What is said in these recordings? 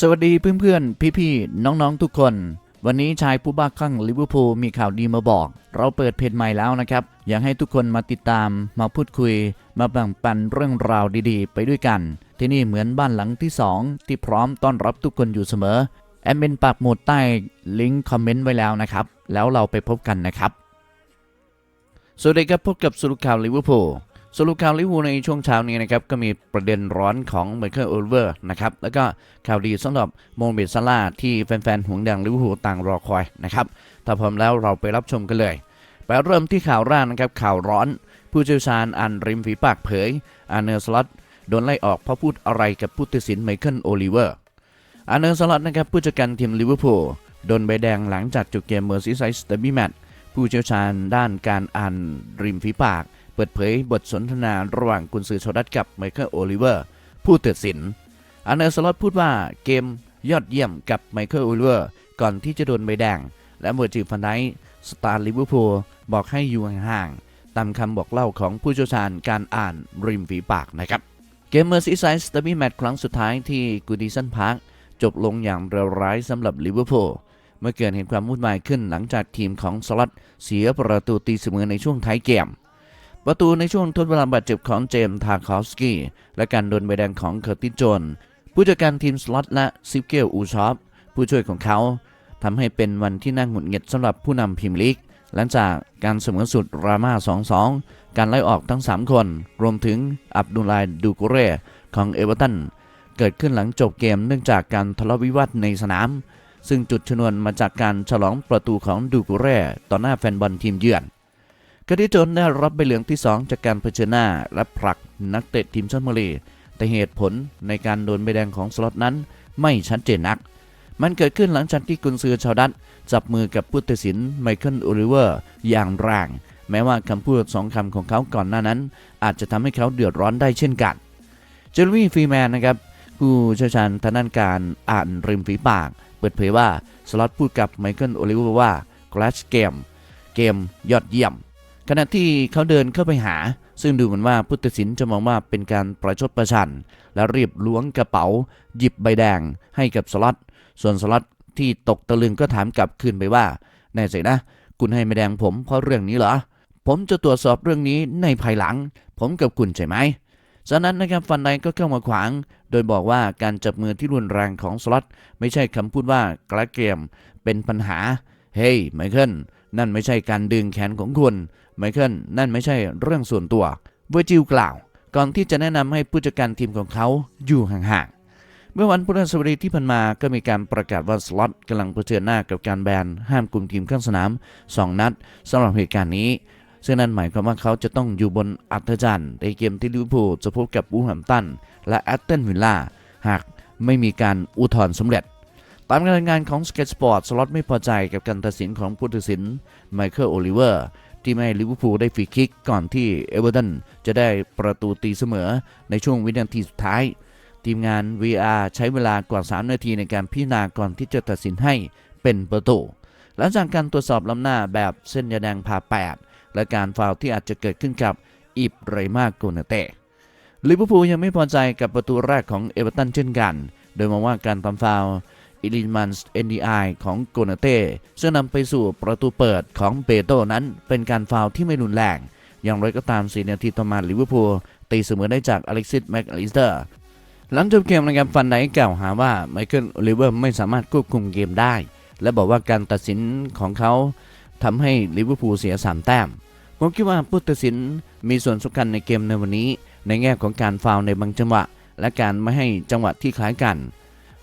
สวัสดีเพื่อนๆ พี่ๆ น้องๆ ทุกคน วันนี้ชายผู้บ้าคลั่งลิเวอร์พูลมีข่าวดีมาบอก เราเปิดเพจใหม่แล้วนะครับ อยากให้ทุกคนมาติดตาม มาพูดคุย มาแบ่งปันเรื่องราวดีๆ ไปด้วยกัน ที่นี่เหมือนบ้านหลังที่ 2 ที่พร้อมต้อนรับทุกคนอยู่เสมอ แอดมินปักหมุดใต้ลิงก์คอมเมนต์ไว้แล้วนะครับ แล้วเราไปพบกันนะครับ สวัสดีครับพบกับสรุปข่าวลิเวอร์พูล สรุปข่าวลิเวอร์พูลในช่วงเช้านี้นะครับก็มีประเด็นร้อนของไมเคิลโอลเวอร์นะครับแล้วก็ข่าวดีสำหรับโมเมดซาลาที่แฟนๆหวงแดงลิเวอร์พูลต่างรอคอยนะครับถ้าพร้อมแล้วเราไปรับชมกันเลยไปเริ่มที่ข่าวแรกนะครับข่าวร้อน ผู้เชี่ยวชาญอันริมฝีปากเผยอาร์เนอร์สล็อตโดนไล่ออกเพราะพูดอะไรกับผู้ตัดสินไมเคิลโอลิเวอร์อาร์เนอร์สล็อตนะครับผู้จัดการทีมลิเวอร์พูลโดนใบแดงหลังจากจบเกมเมอร์ซีไซส์เตอร์บี้แมตช์ผู้เชี่ยวชาญด้านการอ่านริมฝีปาก เปิดเผยบทสนทนาระหว่างกุนซือชาวดัตกับไมเคิลโอลิเวอร์ผู้ตัดสินอาร์เนอร์สล็อตพูดว่าเกมยอดเยี่ยมกับไมเคิลโอลิเวอร์ก่อนที่จะโดนใบแดง และเวอร์จิลฟันได้สตาร์ลิเวอร์พูลบอกให้อยู่ห่างๆตามคำบอกเล่าของผู้เชี่ยวชาญการอ่านริมฝีปากนะครับเกมเมอร์ซีไซส์เดอร์บี้แมตช์ครั้งสุดท้ายที่กูดิสันพาร์คจบลงอย่างเลวร้ายสำหรับลิเวอร์พูลเมื่อเกิดเหตุความวุ่นวายขึ้นหลังจากทีมของสลัดเสียประตูตีเสมอในช่วงท้ายเกม ประตูในช่วงทดเวลาบาดเจ็บของเจมส์ทาคอฟสกี้และการโดนใบแดงของเคอร์ติจนผู้จัดการทีมสล็อตและซิปเกลอูชอปผู้ช่วยของเขาทำให้เป็นวันที่น่าหงุดหงิดสำหรับผู้นำพรีมลีกหลังจากการเสมอสุดรามา2-2 การไล่ออกทั้ง 3 คน รวมถึงอับดุลไลดูกุเร่ของเอเวอร์ตันเกิดขึ้นหลังจบเกมเนื่องจากการทะเลาะวิวาทในสนาม ซึ่งจุดชนวนมาจากการฉลองประตูของดูกุเร่ต่อหน้าแฟนบอลทีมเยือน กาดิจนได้รับใบเหลืองที่ 2 จากการเผชิญหน้า และผลักนักเตะทีมชาติมาเลแต่เหตุผลในการโดนใบแดงของสล็อตนั้นไม่ชัดเจนนัก มันเกิดขึ้นหลังจากที่กุนซือชาวดัตจับมือกับผู้ตัดสินไมเคิลโอลิเวอร์อย่างแรงแม้ว่าคำพูดสองคำของเขาก่อนหน้านั้น อาจจะทำให้เขาเดือดร้อนได้เช่นกัน เจอร์วี่ฟรีแมนนะครับผู้เชี่ยวชาญทางด้านการอ่านริมฝีปาก เปิดเผยว่าสล็อตพูดกับไมเคิลโอลิเวอร์ว่า Clash Game เกมยอดเยี่ยม ขณะที่เขาเดินเข้าไปหา ซึ่งดูเหมือนว่าผู้ตัดสินจะมองว่าเป็นการประชดประชัน และรีบล้วงกระเป๋า หยิบใบแดงให้กับสล็อตส่วนสล็อตที่ตกตะลึงก็ถามกลับคืนไปว่า แน่ใจนะ คุณให้ใบแดงผมเพราะเรื่องนี้เหรอ ผมจะตรวจสอบเรื่องนี้ในภายหลัง ผมกับคุณใช่ไหมจากนั้นนะครับฟันไดก็เข้ามาขวาง โดยบอกว่าการจับมือที่รุนแรงของสล็อตไม่ใช่คำพูดว่ากระเกมเป็นปัญหา เฮ้ยไมเคิลนั่นไม่ใช่การดึงแขนของคุณ ไมเคิลนั่นไม่ใช่เรื่องส่วนตัวเวอร์จิลกล่าว ก่อนที่จะแนะนำให้ผู้จัดการทีมของเขาอยู่ห่างๆ เมื่อวันพฤหัสบดีที่ผ่านมาก็มีการประกาศว่าสล็อตกำลังเผชิญหน้ากับการแบนห้ามกลุ่มทีมข้างสนาม 2 นัดสำหรับเหตุการณ์นี้ซึ่งนั่นหมายความว่าเขาจะต้องอยู่บนอัธจันทร์ในเกมที่ลิเวอร์พูลจะพบกับบูแฮมตันและแอตตันวิลล่าหากไม่มีการอุทธรณ์สำเร็จ ตามการรายงานของ Sketch Sport สล็อตไม่พอใจกับการตัดสินของผู้ตัดสินไมเคิลโอลิเวอร์ ที่ไม่ให้ลิเวอร์พูลได้ฟรีคิกก่อนที่เอเวอร์ตันจะได้ประตูตีเสมอในช่วงวินาทีสุดท้าย ทีมงาน VR ใช้เวลากว่า 3 นาทีในการพิจารณาก่อนที่จะตัดสินให้เป็นประตูหลังจากการตรวจสอบล้ำหน้าแบบเส้นยาแดงผ่าแปดและการฟาวที่อาจจะเกิดขึ้นกับอิบไรมาโกนาเต้ลิเวอร์พูลยังไม่พอใจกับประตูแรกของเอเวอร์ตันเช่นกัน โดยมองว่าการทำฟาวล์ อิลิมันส์ NDI ของโกนาเต้ซึ่งนำไปสู่ประตูเปิดของเปโตนั้นเป็นการฟาวที่ไม่รุนแรง อย่างไรก็ตาม4นาทีต่อมาลิเวอร์พูลตีเสมอได้จากอเล็กซิสแม็กอลิสเตอร์หลังจบเกมนะครับฟันไดกล่าวหาว่าไมเคิลลิเวอร์ไม่สามารถควบคุมเกมได้ และบอกว่าการตัดสินของเขาทำให้ลิเวอร์พูลเสีย 3 แต้มผมคิดว่าผู้ตัดสินมีส่วนสำคัญในเกมในวันนี้ ในแง่ของการฟาวในบางจังหวะ และการไม่ให้จังหวะที่คล้ายกัน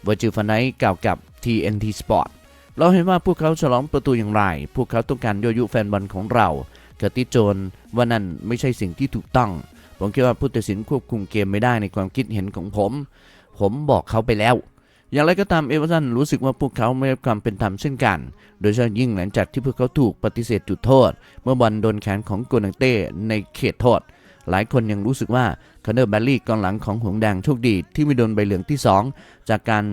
วอร์จิลฟันไดกล่าวกับ TNT Sport เราเห็นว่าพวกเขาฉลองประตูอย่างไร พวกเขาต้องการยั่วยุแฟนบอลของเราเกิดติโจนว่านั่นไม่ใช่สิ่งที่ถูกต้อง ผมคิดว่าผู้ตัดสินควบคุมเกมไม่ได้ในความคิดเห็นของผม ผมบอกเขาไปแล้ว อย่างไรก็ตามเอเวอร์ตันรู้สึกว่าพวกเขาไม่ได้รับความเป็นธรรมเช่นกัน โดยเฉพาะยิ่งหลังจากที่พวกเขาถูกปฏิเสธจุดโทษ เมื่อบอลโดนแขนของโกนังเต้ในเขตโทษ หลายคนยังรู้สึกว่า คาร์เนอร์แบลลี่กองหลังของหงแดงโชคดีที่ไม่โดนใบเหลืองที่ 2 จากการ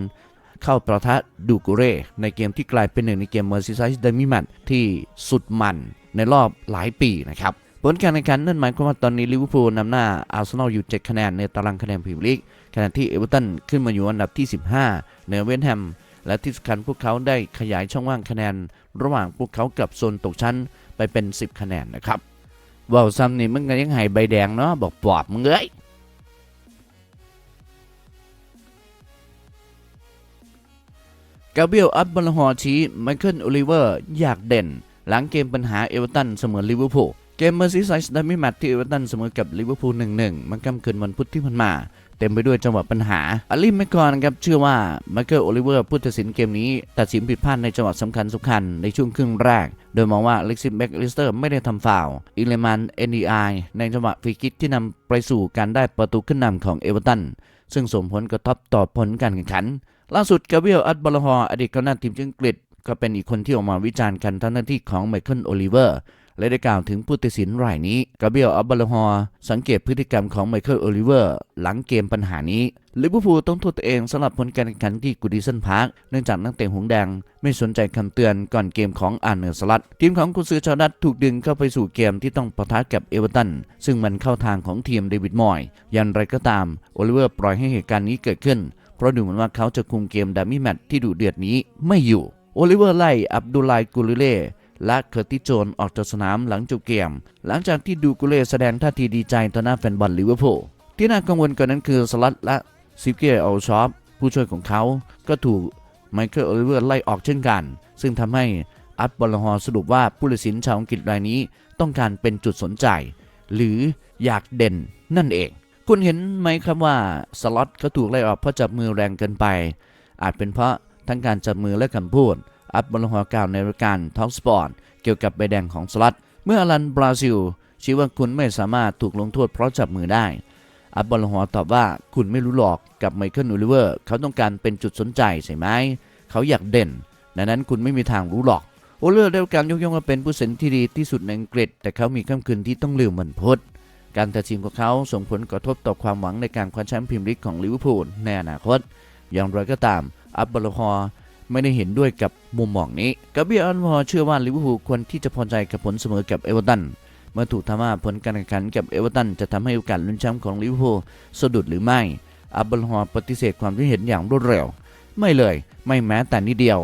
เข้าประทะดูกุเร่ ในเกมที่กลายเป็นหนึ่งในเกมเมอร์ซิไซส์เดมิแมตที่สุดมันในรอบหลายปีนะครับผลการแข่งขันนั่นหมายความว่าตอนนี้ลิเวอร์พูลนำหน้าอาร์เซนอลอยู่ 7 คะแนนในตารางคะแนนพรีเมียร์ลีกขณะที่เอเวอร์ตันขึ้นมาอยู่อันดับที่ 15เหนือเวสต์แฮมและที่สำคัญพวกเขาได้ขยายช่องว่างคะแนน ระหว่างพวกเขากับโซนตกชั้นไปเป็น 10 คะแนนนะครับว่าวซ้ำนี่มึงก็ยังให้ใบแดงเนาะบอกปอบมึงเอ้ย กาเบรียลอับบอลฮอร์ชี้ไมเคิลโอลิเวอร์อยากเด่น หลังเกมปัญหาเอเวอร์ตันเสมอลิเวอร์พูลเกมเมอร์ซีไซส์ดัมมี่แมตที่เอเวอร์ตันเสมอกับลิเวอร์พูล1-1มันกำคืนวันพุธที่ผ่านมา เต็มไปด้วยจังหวะปัญหาอาลิมแมกกอนครับเชื่อว่าไมเคิลโอลิเวอร์ผู้ตัดสินเกมนี้ ตัดสินผิดพลาดในจังหวะสำคัญสำคัญในช่วงครึ่งแรก โดยมองว่าเล็กซิมแบ็กลิสเตอร์ไม่ได้ทำฟาวอิเลมันเอ็นดีไอในจังหวะฟรีคิกที่นำไปสู่การได้ประตูขึ้นนำของเอเวอร์ตันซึ่งส่งผลกระทบต่อผลการแข่งขัน ล่าสุดกาเบียลอัตบอลฮอร์อดีตกองหน้าทีมชาติอังกฤษ ก็เป็นอีกคนที่ออกมาวิจารณ์การทำหน้าที่ของไมเคิลโอลิเวอร์ และได้กล่าวถึงผู้ตัดสินรายนี้กาเบียลอัตบอลฮอร์สังเกตพฤติกรรมของไมเคิลโอลิเวอร์ หลังเกมปัญหานี้ลิเวอร์พูลต้องโทษตัวเองสำหรับผลการแข่งขันที่กูดิสันพาร์คเนื่องจากนักเตะหงแดง ไม่สนใจคำเตือนก่อนเกมของอาร์เนอร์สลัดทีมของกุนซือชาวดัตถูกดึงเข้าไปสู่เกมที่ต้องปะทะกับเอเวอร์ตัน ซึ่งมันเข้าทางของทีมเดวิดมอย ยันไรก็ตาม โอลิเวอร์ปล่อยให้เหตุการณ์นี้เกิดขึ้น เพราะดูเหมือนว่าเขาจะคุมเกมดัมมี่แมตช์ที่ดุเดือดนี้ไม่อยู่ โอลิเวอร์ไล่อับดุลไลกุลิเล่และเคอร์ติโจนออกจากสนามหลังจบเกม หลังจากที่ดูกุเล่แสดงท่าทีดีใจต่อหน้าแฟนบอลลิเวอร์พูลที่น่ากังวลกว่านั้นคือสลัดและซิเกอร์อัลชอปผู้ช่วยของเขาก็ถูกไมเคิลโอลิเวอร์ไล่ออกเช่นกัน ซึ่งทำให้อัตบอลฮอร์สรุปว่าผู้ตัดสินชาวอังกฤษรายนี้ต้องการเป็นจุดสนใจ หรืออยากเด่นนั่นเอง คุณเห็นไหมครับว่าสล็อตเขาถูกไล่ออกเพราะจับมือแรงเกินไป อาจเป็นเพราะทั้งการจับมือและคำพูด อัตบอลฮอร์กล่าวในรายการท็อกสปอร์ตเกี่ยวกับใบแดงของสล็อตเมื่ออลันบราซิลชี้ว่าคุณไม่สามารถถูกลงโทษเพราะจับมือได้ อับบอลฮอร์ตอบว่าคุณไม่รู้หรอกกับไมเคิลโอลิเวอร์เขาต้องการเป็นจุดสนใจใช่ไหมเขาอยากเด่นดังนั้นคุณไม่มีทางรู้หรอกโอเวอร์ได้รับการยกย่องว่าเป็นผู้เล่นที่ดีที่สุดในอังกฤษ แต่เขามีค่ำคืนที่ต้องลืมมันพุธ การตัดสินของเขาส่งผลกระทบต่อความหวังในการคว้าแชมป์พรีเมียร์ลีกของลิเวอร์พูลในอนาคต อย่างไรก็ตามอับบอลฮอร์ไม่ได้เห็นด้วยกับมุมมองนี้กาเบียอัลฮอร์เชื่อว่าลิเวอร์พูลควรที่จะพอใจกับผลเสมอกับเอเวอร์ตันเมื่อถูกถามว่าผลการแข่งขันกับเอเวอร์ตันจะทำให้โอกาสลุ้นแชมป์ของลิเวอร์พูลสะดุดหรือไม่ อับบลฮอร์ปฏิเสธความคิดเห็นอย่างรวดเร็ว ไม่เลย ไม่แม้แต่นิดเดียว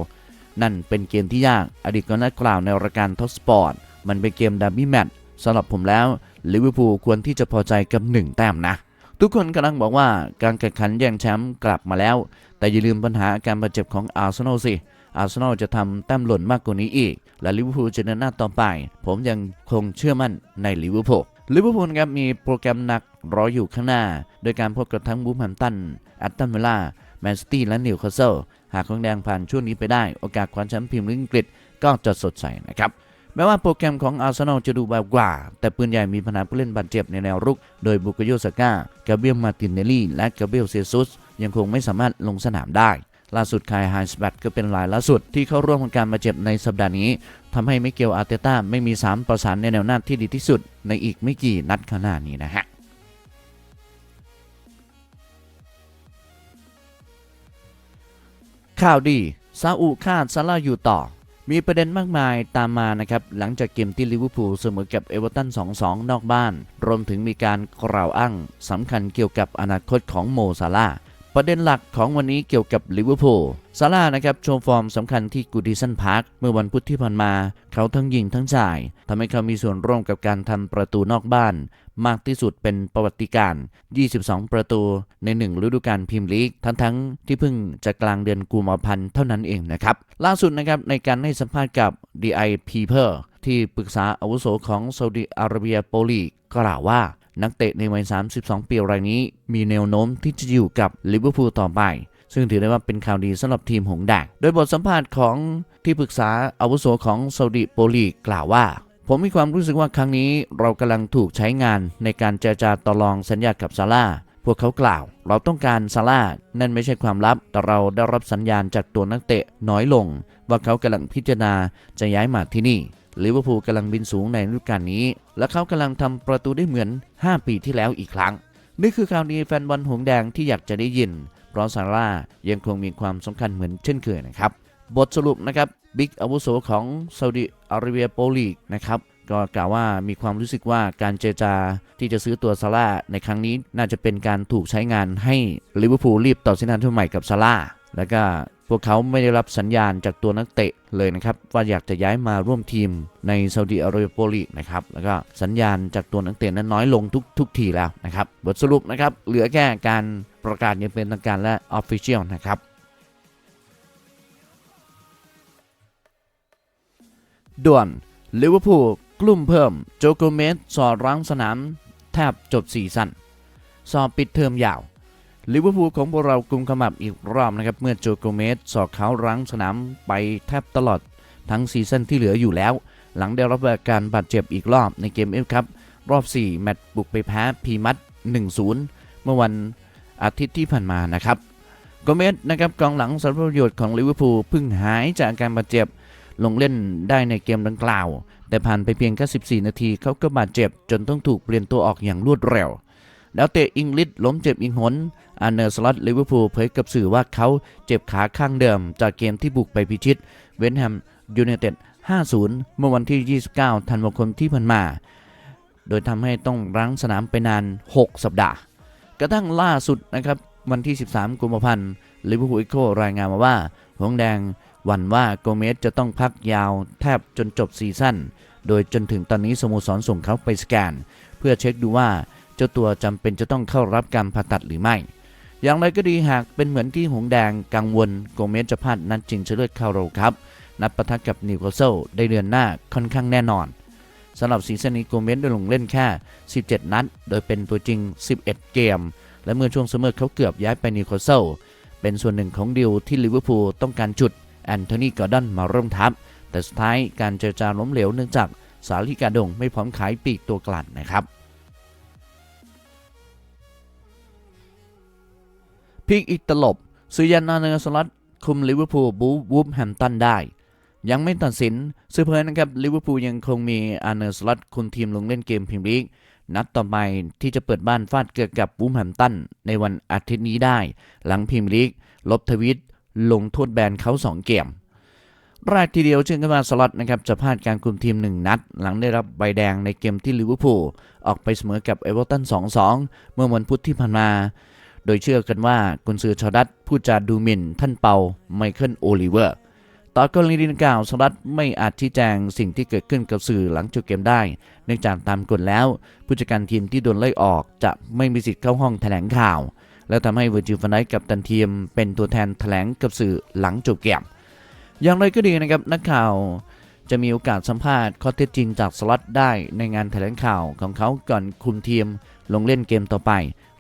นั่นเป็นเกมที่ยาก อดีตก็นัดกล่าวในรายการท็อปสปอร์ต มันเป็นเกมดับบี้แมตช์สำหรับผมแล้ว ลิเวอร์พูลควรที่จะพอใจกับหนึ่งแต้มนะ ทุกคนกำลังบอกว่าการแข่งขันแย่งแชมป์กลับมาแล้ว แต่อย่าลืมปัญหาการบาดเจ็บของอาร์เซนอลสิอาร์เซนอลจะทำแต้มหล่นมากกว่านี้อีก และลิเวอร์พูลจะเดินหน้าต่อไป ผมยังคงเชื่อมั่นในลิเวอร์พูลลิเวอร์พูลครับมีโปรแกรมหนักรออยู่ข้างหน้า โดยการพบกับทั้งบูมแฮมตันแอตตันเวล่าแมนซิตี้และนิวคาสเซิลหากของแดงผ่านช่วงนี้ไปได้ โอกาสคว้าแชมป์พรีเมียร์ลีกอังกฤษก็จะสดใสนะครับ แม้ว่าโปรแกรมของอาร์เซนอลจะดูแบบกว่า แต่ปืนใหญ่มีปัญหาผู้เล่นบาดเจ็บในแนวรุก โดยบุกโยสก้า กาเบียลมาตินเนลลี่ และกาเบียลเซซุส ยังคงไม่สามารถลงสนามได้ ล่าสุดคายไฮสแบตก็เป็นรายล่าสุดที่เข้าร่วมการบาดเจ็บในสัปดาห์นี้ทำให้มิเกลอาร์เตต้าไม่มี3ประสานในแนวหน้าที่ดีที่สุด ในอีกไม่กี่นัดข้างหน้านี้นะฮะข่าวดีซาอุคาดซาลาอยู่ต่อ มีประเด็นมากมายตามมานะครับ หลังจากเกมที่ลิเวอร์พูลเสมอกับเอเวอร์ตัน 2-2 นอกบ้าน รวมถึงมีการกล่าวอ้างสำคัญเกี่ยวกับอนาคตของโมซาลา ประเด็นหลักของวันนี้เกี่ยวกับลิเวอร์พูลซาร่าห์นะครับโชว์ฟอร์มสำคัญที่กูดิสันพาร์คเมื่อวันพุธที่ผ่านมา เขาทั้งยิงทั้งจ่ายทำให้เขามีส่วนร่วมกับการทำประตูนอกบ้าน มากที่สุดเป็นประวัติการ 22 ประตูใน 1 ฤดูกาลพรีเมียร์ลีก ทั้งๆที่เพิ่งจะกลางเดือนกุมภาพันธ์เท่านั้นเองนะครับ ล่าสุดนะครับในการให้สัมภาษณ์กับ DI People ที่ปรึกษาอาวุโสของซาอุดิอาระเบียโปลีกล่าวว่า นักเตะในวัย 32 ปีรายนี้ มีแนวโน้มที่จะอยู่กับลิเวอร์พูลต่อไป ซึ่งถือได้ว่าเป็นข่าวดีสำหรับทีมหงส์แดงโดยบทสัมภาษณ์ของที่ปรึกษาอาวุโสของซาอุดิโปลีกกล่าวว่าผมมีความรู้สึกว่าครั้งนี้เรากำลังถูกใช้งานในการเจรจาต่อรองสัญญากับซาร่าพวกเขากล่าว เราต้องการซาร่านั่นไม่ใช่ความลับ แต่เราได้รับสัญญาณจากตัวนักเตะน้อยลง ว่าเขากำลังพิจารณาจะย้ายมาที่นี่ ลิเวอร์พูลกำลังบินสูงในฤดูกาลนี้ และเขากำลังทำประตูได้เหมือน 5 ปีที่แล้วอีกครั้ง นี่คือข่าวดีแฟนบอลหงแดงที่อยากจะได้ยิน เพราะซาร่ายังคงมีความสำคัญเหมือนเช่นเคยนะครับ บทสรุปนะครับบิ๊กอาวุโสของซาอุดิอาระเบียโปลีกนะครับก็กล่าวว่ามีความรู้สึกว่าการเจรจาที่จะซื้อตัวซาร่าในครั้งนี้น่าจะเป็นการถูกใช้งานให้ลิเวอร์พูลรีบต่อสัญญาณทุนใหม่กับซาร่าแล้วก็ พวกเขาไม่ได้รับสัญญาณจากตัวนักเตะเลยนะครับว่าอยากจะย้ายมาร่วมทีมในซาอุดิอาระเบียโปลีนะครับแล้วก็สัญญาณจากตัวนักเตะนั้นน้อยลงทุกทุกทีแล้วนะครับบทสรุปนะครับเหลือแค่การประกาศอย่างเป็นทางการและออฟฟิเชียลนะครับด่วนลิเวอร์พูลกลุ่มเพิ่มโจโกเมสสอดรั้งสนามแทบจบซีซั่นสอบปิดเทอมยาว ลิเวอร์พูลของพวกเรากลุ่มขมับอีกรอบนะครับ เมื่อโจโกเมสสอดเขารั้งสนามไปแทบตลอด ทั้งซีซั่นที่เหลืออยู่แล้ว หลังได้รับอาการบาดเจ็บอีกรอบในเกมเอฟครับรอบ 4 แมตช์บุกไปแพ้พีมัด 1-0 เมื่อวันอาทิตย์ที่ผ่านมานะครับโกเมสนะครับกองหลังสารประโยชน์ของลิเวอร์พูลเพิ่งหายจากอาการบาดเจ็บลงเล่นได้ในเกมดังกล่าว แต่ผ่านไปเพียงแค่14 นาทีเขาก็บาดเจ็บ จนต้องถูกเปลี่ยนตัวออกอย่างรวดเร็ว แล้วเตะอิงลิสล้มเจ็บอีกหนอาร์เนอร์สล็อตลิเวอร์พูลเผยกับสื่อว่าเขาเจ็บขาข้างเดิม จากเกมที่บุกไปพิชิต เวนแฮมยูไนเต็ด 5-0 เมื่อวันที่ 29 ธันวาคมที่ผ่านมา โดยทำให้ต้องรั้งสนามไปนาน 6 สัปดาห์ กระทั่งล่าสุดนะครับวันที่ 13 กุมภาพันธ์ลิเวอร์พูลอีโครายงานมาว่าหงส์แดงหวั่นว่าโกเมสจะต้องพักยาวแทบจนจบซีซั่น โดยจนถึงตอนนี้สโมสรส่งเขาไปสแกน เพื่อเช็คดูว่า เจ้าตัวจำเป็นจะต้องเข้ารับการผ่าตัดหรือไม่ อย่างไรก็ดีหากเป็นเหมือนที่หงแดงกังวลโกเมสจะพลาดนัดจริงชะเลิศเข้าโรครับ นัดปะทะกับนิวคาสเซิลได้เดือนหน้าค่อนข้างแน่นอนสำหรับซีซั่นนี้โกเมสได้ลงเล่นแค่ 17 นัด โดยเป็นตัวจริง 11 เกม และเมื่อช่วงซัมเมอร์เขาเกือบย้ายไปนิวคาสเซิลเป็นส่วนหนึ่งของดีลที่ลิเวอร์พูลต้องการจุดแอนโทนีกอร์ดอนมาร่วมทัพ แต่สุดท้ายการเจรจาล้มเหลวเนื่องจากสาลิกาดงไม่พร้อมขายปีกตัวกลั่นนะครับ พีกอีกตลบซูยันนาเนอร์สลัดคุมลิเวอร์พูลบูวูฟแฮมตันได้ ยังไม่ตัดสินซื้อเพลินนะครับลิเวอร์พูลยังคงมีอาเนอร์สลัดคุมทีมลงเล่นเกมพรีเมียร์ลีกนัดต่อไปที่จะเปิดบ้านฟาดเกือกกับวูฟแฮมตันในวันอาทิตย์นี้ได้ หลังพรีเมียร์ลีก ลบทวิต ลงโทษแบนเขา 2 เกมแรกทีเดียวเชื่อกันว่าสล็อตนะครับจะพลาดการคุมทีม 1 นัด หลังได้รับใบแดงในเกมที่ลิเวอร์พูลออกไปเสมอกับเอเวอร์ตัน 2-2 เมื่อวันพุธที่ผ่านมา โดยเชื่อกันว่ากุนซือชาวดัตผู้จาดูหมิ่นท่านเปาไมเคิลโอลิเวอร์ ต่อกรณีดังกล่าวสลัดไม่อาจชี้แจงสิ่งที่เกิดขึ้นกับสื่อหลังจบเกมได้ เนื่องจากตามกฎแล้ว ผู้จัดการทีมที่โดนไล่ออกจะไม่มีสิทธิ์เข้าห้องแถลงข่าว แล้วทำให้เวอร์จิลฟันไดกับตันทีม เป็นตัวแทนแถลงกับสื่อหลังจบเกม อย่างไรก็ดีนะครับนักข่าวจะมีโอกาสสัมภาษณ์ข้อเท็จจริงจากสล็อตได้ในงานแถลงข่าวของเขาก่อนคุมทีมลงเล่นเกมต่อไป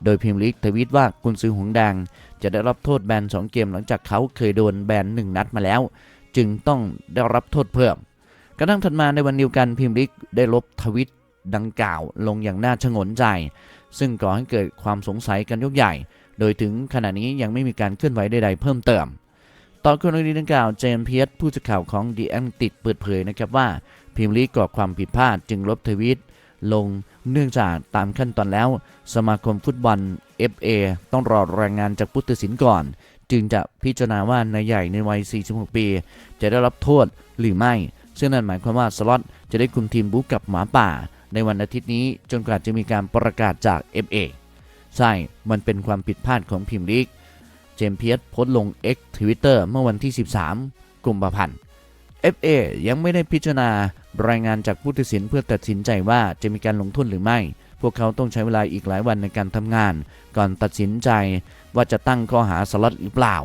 โดยพิมลิกทวีตว่ากุนซือหงแดงจะได้รับโทษแบน 2 เกมหลังจากเขาเคยโดนแบน 1 นัดมาแล้ว จึงต้องได้รับโทษเพิ่ม กระทั่งถัดมาในวันเดียวกันพิมลิกได้ลบทวิตดังกล่าวลงอย่างน่าชงนใจ ซึ่งก่อให้เกิดความสงสัยกันยกใหญ่ โดยถึงขณะนี้ยังไม่มีการเคลื่อนไหวใดๆเพิ่มเติม ต่อกรณีดังกล่าวเจมส์เพียสผู้สื่อข่าวของดีแอนติดเปิดเผยนะครับว่าพิมลีกก่อความผิดพลาดจึงลบทวีตลง เนื่องจากตามขั้นตอนแล้ว สมาคมฟุตบอล FA ต้องรอรายงานจากผู้ตัดสินก่อน จึงจะพิจารณาว่านายใหญ่ในวัย 46 ปี จะได้รับโทษหรือไม่ ซึ่งนั่นหมายความว่าสล็อตจะได้คุมทีมบุกกับหมาป่า ในวันอาทิตย์นี้จนกว่าจะมีการประกาศจาก FA ใช่ มันเป็นความผิดพลาดของพิมพ์ลีก เจมส์เพียสโพสต์ลง X Twitter เมื่อวันที่ 13 กุมภาพันธ์ FA ยังไม่ได้พิจารณารายงานจากผู้ตัดสินเพื่อตัดสินใจว่าจะมีการลงโทษหรือไม่ พวกเขาต้องใช้เวลาอีกหลายวันในการทำงาน ก่อนตัดสินใจว่าจะตั้งข้อหาสล็อตหรือเปล่า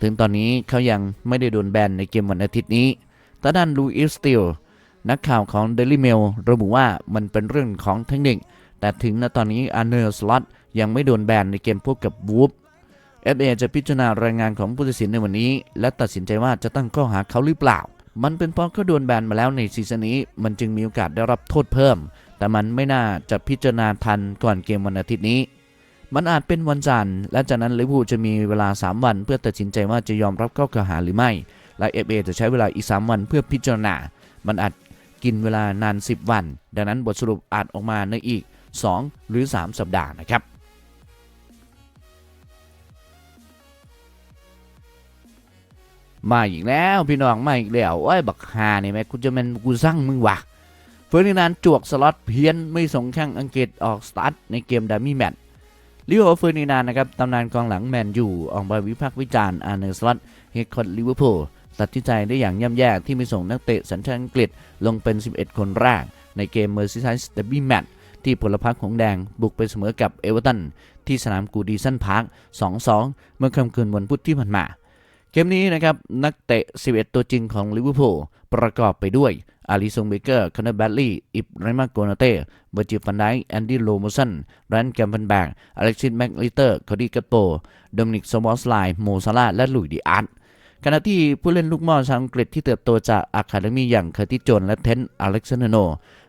ถึงตอนนี้เขายังไม่ได้โดนแบนในเกมวันอาทิตย์นี้แต่ด้านลูอิสติลนักข่าวของ Daily Mail ระบุว่ามันเป็นเรื่องของเทคนิค แต่ถึงณตอนนี้อาร์เนอร์สล็อตยังไม่โดนแบนในเกมพวกกับวูฟ FA จะพิจารณารายงานของผู้ตัดสินในวันนี้ และตัดสินใจว่าจะตั้งข้อหาเขาหรือเปล่า มันเป็นเพราะเขาโดนแบนมาแล้วในซีซั่นนี้ มันจึงมีโอกาสได้รับโทษเพิ่ม แต่มันไม่น่าจะพิจารณาทันก่อนเกมวันอาทิตย์นี้ มันอาจเป็นวันจันทร์ และจากนั้นลิเวอร์พูลจะมีเวลา 3 วัน เพื่อตัดสินใจว่าจะยอมรับข้อกล่าวหาหรือไม่ และ FA จะใช้เวลาอีก 3 วันเพื่อพิจารณา มันอาจกินเวลานาน 10 วัน ดังนั้นบทสรุปอาจออกมาในอีก 2 หรือ 3 สัปดาห์นะครับ มาอีกแล้วพี่น้องมาอีกแล้วโอ้ยบักฮานี่แม่กูจะเป็นกูสั่งมึงวะเฟอร์ดินานจวกสล็อตเพี้ยนไม่ส่งแข้งอังกฤษออกสตาร์ทในเกมดัมมี่แมตช์ลิโอเฟอร์ดินานนะครับตำนานกองหลังแมนยูออกมาวิพากษ์วิจารณ์อาร์เนสล็อตเฮดคอร์ลิเวอร์พูลตัดสินใจได้อย่างย่ำแย่ที่ไม่ส่งนักเตะสัญชาติอังกฤษลงเป็น 11 คนแรก ในเกมเมอร์ซิไซส์ดับบี้แมตช์ที่พลพรรคของแดงบุกไปเสมอกับเอเวอร์ตันที่สนามกูดีสันพาร์ค 2-2 เมื่อค่ำคืนวันพุธที่ผ่านมา เกมนี้นะครับ นักเตะ 11 ตัวจริงของลิเวอร์พูลประกอบไปด้วยอาริซงเบเกอร์คอนเนอร์แบดลีย์อิบราฮิมาโกนาเต้เบอร์จิฟันไดแอนดี้โลโมสันแรนแกมเฟนแบกอเล็กซิสแม็กลิเตอร์คอดีกัปโปโดมินิกโซมอสไลโมซาลาและลุยดิอาร์ตขณะที่ผู้เล่นลูกม่อชาวอังกฤษที่เติบโตจากอะคาเดมีอย่างเคอร์ติโจนและเทนอเล็กซานโน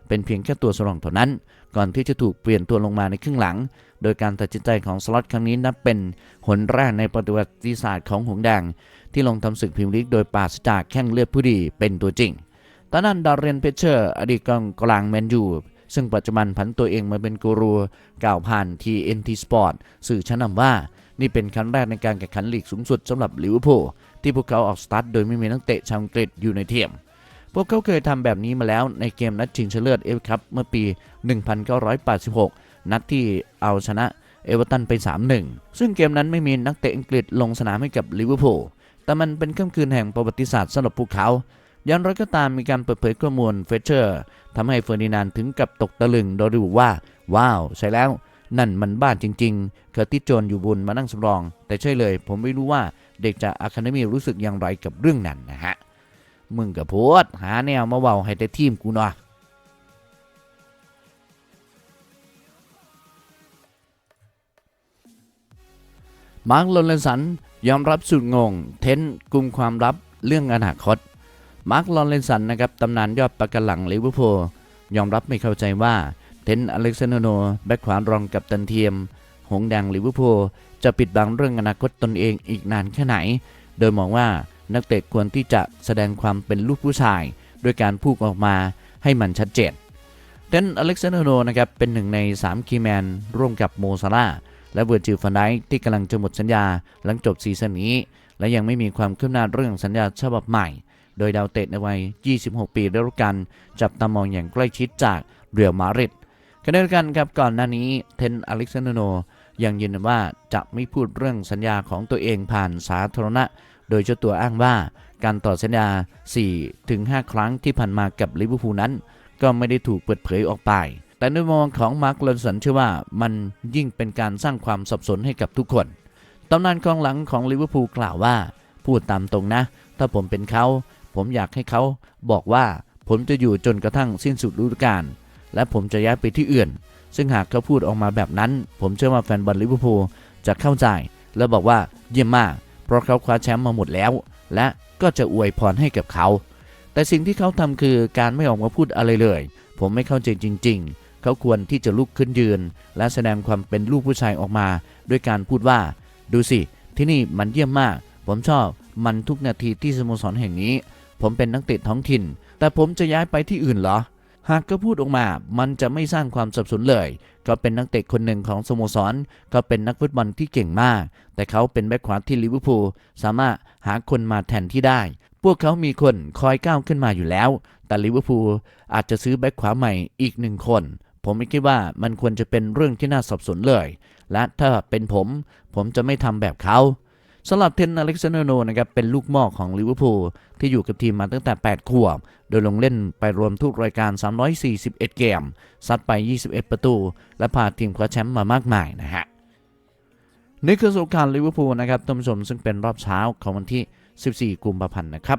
เป็นเพียงแค่ตัวสรองเท่านั้น ก่อนที่จะถูกเปลี่ยนตัวลงมาในครึ่งหลัง โดยการตัดสินใจของสล็อตครั้งนี้นับเป็นหนแรกในประวัติศาสตร์ของหงส์แดง ที่ลงทำศึกพรีเมียร์ลีกโดยปราศจากแข้งเลือดผู้ดีเป็นตัวจริงตอนนั้นดาร์เรนเพเชอร์อดีตกองกลางแมนยูซึ่งปัจจุบันผันตัวเองมาเป็นกูรูกล่าวผ่าน TNT Sport สื่อชั้นนำว่า นี่เป็นครั้งแรกในการแข่งขันลีกสูงสุดสำหรับลิเวอร์พูลที่พวกเขาออกสตาร์ทโดยไม่มีนักเตะชาวอังกฤษอยู่ในทีมพวกเขาเคยทำแบบนี้มาแล้วในเกมนัดชิงชนะเลิศเอฟคัพเมื่อปี 1986 นัดที่เอาชนะเอเวอร์ตันไป 3-1 ซึ่งเกมนั้นไม่มีนักเตะอังกฤษลงสนามให้กับลิเวอร์พูล แต่มันเป็นค่ำคืนแห่งประวัติศาสตร์สำหรับพวกเขาอย่างไรก็ตามมีการเปิดเผยข้อมูลเฟเชอร์ทำให้เฟอร์ดินานถึงกับตกตะลึงโดยระบุว่า ว้าว ใช่แล้ว นั่นมันบ้านจริงๆ เคอร์ติสโจนอยู่บนมานั่งสำรอง แต่ใช่เลย ผมไม่รู้ว่าเด็กจากอะคาเดมีรู้สึกอย่างไรกับเรื่องนั้นนะฮะ มึงกับโพดหาแนวมาเว้าให้แต่ทีมกูหน่อย มาร์คโลเรนสันยอมรับสุดงง เทนกลุ่มความลับเรื่องอนาคต มาร์คลอเรนสันนะครับตำนานยอดประกันหลังลิเวอร์พูลยอมรับไม่เข้าใจว่า เทนอเล็กซานโนแบ็คขวารองกับตันเทียม หงแดงลิเวอร์พูลจะปิดบังเรื่องอนาคตตนเองอีกนานแค่ไหน โดยมองว่านักเตะควรที่จะแสดงความเป็นลูกผู้ชาย ด้วยการพูดออกมาให้มันชัดเจน เทนอเล็กซานโนนะครับเป็นหนึ่งใน3คีแมนร่วมกับโมซาร่า และเวอร์จิลฟันไดที่กำลังจะหมดสัญญาหลังจบซีซั่นนี้ และยังไม่มีความคืบหน้าเรื่องสัญญาฉบับใหม่ โดยดาวเตะในวัย 26 ปีได้รับการจับตามองอย่างใกล้ชิดจากเรียลมาดริดขณะเดียวกันครับก่อนหน้านี้เทนอเล็กซานโนยังยืนยันว่าจะไม่พูดเรื่องสัญญาของตัวเองผ่านสาธารณะ โดยเจ้าตัวอ้างว่าการต่อสัญญา 4-5 ครั้งที่ผ่านมากับลิเวอร์พูลนั้น ก็ไม่ได้ถูกเปิดเผยออกไป แต่ในมุมมองของมาร์คลอนสันเชื่อว่ามันยิ่งเป็นการสร้างความสับสนให้กับทุกคนตำนานกองหลังของลิเวอร์พูลกล่าวว่า พูดตามตรงนะ ถ้าผมเป็นเขา ผมอยากให้เขาบอกว่าผมจะอยู่จนกระทั่งสิ้นสุดฤดูกาลและผมจะย้ายไปที่อื่น ซึ่งหากเขาพูดออกมาแบบนั้น ผมเชื่อว่าแฟนบอลลิเวอร์พูลจะเข้าใจ และบอกว่าเยี่ยมมาก เพราะเขาคว้าแชมป์มาหมดแล้ว และก็จะอวยพรให้กับเขา แต่สิ่งที่เขาทำคือการไม่ออกมาพูดอะไรเลย ผมไม่เข้าใจจริง ๆ เขาควรที่จะลุกขึ้นยืน และแสดงความเป็นลูกผู้ชายออกมา ด้วยการพูดว่า ดูสิ ที่นี่มันเยี่ยมมาก ผมชอบมันทุกนาทีที่สโมสรแห่งนี้ ผมเป็นนักเตะท้องถิ่น แต่ผมจะย้ายไปที่อื่นเหรอ หากก็พูดออกมา มันจะไม่สร้างความสับสนเลย เขาเป็นนักเตะคนหนึ่งของสโมสร เขาเป็นนักฟุตบอลที่เก่งมาก แต่เขาเป็นแบ็คขวาที่ลิเวอร์พูลสามารถหาคนมาแทนที่ได้พวกเขามีคนคอยก้าวขึ้นมาอยู่แล้ว แต่ลิเวอร์พูลอาจจะซื้อแบ็คขวาใหม่อีกหนึ่งคน ผมไม่คิดว่ามันควรจะเป็นเรื่องที่น่าสับสนเลย และถ้าเป็นผม ผมจะไม่ทำแบบเขาสำหรับเทนอเล็กซานโนนะครับเป็นลูกม้อของลิเวอร์พูลที่อยู่กับทีมมาตั้งแต่ 8 ขวบ โดยลงเล่นไปรวมทุกรายการ 341 เกม ซัดไป 21 ประตู และพาทีมคว้าแชมป์มามากมายนะฮะนี่คือสงครามลิเวอร์พูลนะครับท่านผู้ชมซึ่งเป็นรอบเช้าของวันที่ 14 กุมภาพันธ์นะครับ